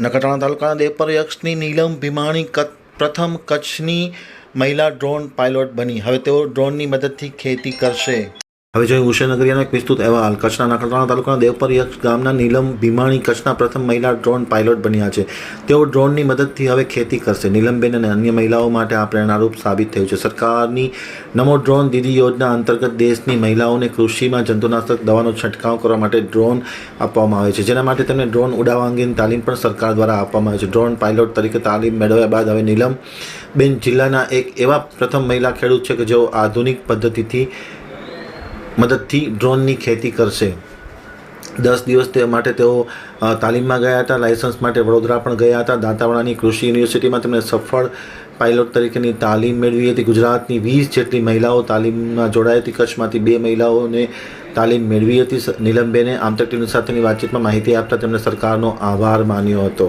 નખત્રાણા તાલુકાના દેવપર યક્ષની નીલમ ભીમાણી પ્રથમ કચ્છની મહિલા ડ્રોન પાયલોટ બની. હવે તેઓ ડ્રોનની મદદથી ખેતી કરશે. હવે જોઈએ ઉષાનગરીયાનો એક વિસ્તૃત અહેવાલ, કચ્છના નખત્રાણા તાલુકાના દેવપર ગામના નીલમ ભીમાણી કચ્છના પ્રથમ મહિલા ડ્રોન પાયલોટ બન્યા છે. તેઓ ડ્રોનની મદદથી હવે ખેતી કરશે. નીલમબેન અને અન્ય મહિલાઓ માટે આ પ્રેરણારૂપ સાબિત થયું છે. સરકારની નમો ડ્રોન દીદી યોજના અંતર્ગત દેશની મહિલાઓને કૃષિમાં જંતુનાશક દવાનો છંટકાવ કરવા માટે ડ્રોન આપવામાં આવે છે. જેના માટે તેમને ડ્રોન ઉડાવવા અંગેની તાલીમ પણ સરકાર દ્વારા આપવામાં આવે છે. ડ્રોન પાયલોટ તરીકે તાલીમ મેળવ્યા બાદ હવે નીલમબેન જિલ્લાના એક એવા પ્રથમ મહિલા ખેડૂત છે કે જેઓ આધુનિક પદ્ધતિથી મદદથી ડ્રોનની ખેતી કરશે. દસ દિવસ તે માટે તેઓ તાલીમમાં ગયા હતા, લાયસન્સ માટે વડોદરા પણ ગયા હતા. દાંતાવાડાની કૃષિ યુનિવર્સિટીમાં તેમણે સફળ પાયલોટ તરીકેની તાલીમ મેળવી હતી. ગુજરાતની વીસ જેટલી મહિલાઓ તાલીમમાં જોડાઈ હતી. કચ્છમાંથી બે મહિલાઓને તાલીમ મેળવી હતી. નીલમબેને આમતક સાથેની વાતચીતમાં માહિતી આપતા તેમણે સરકારનો આભાર માન્યો હતો.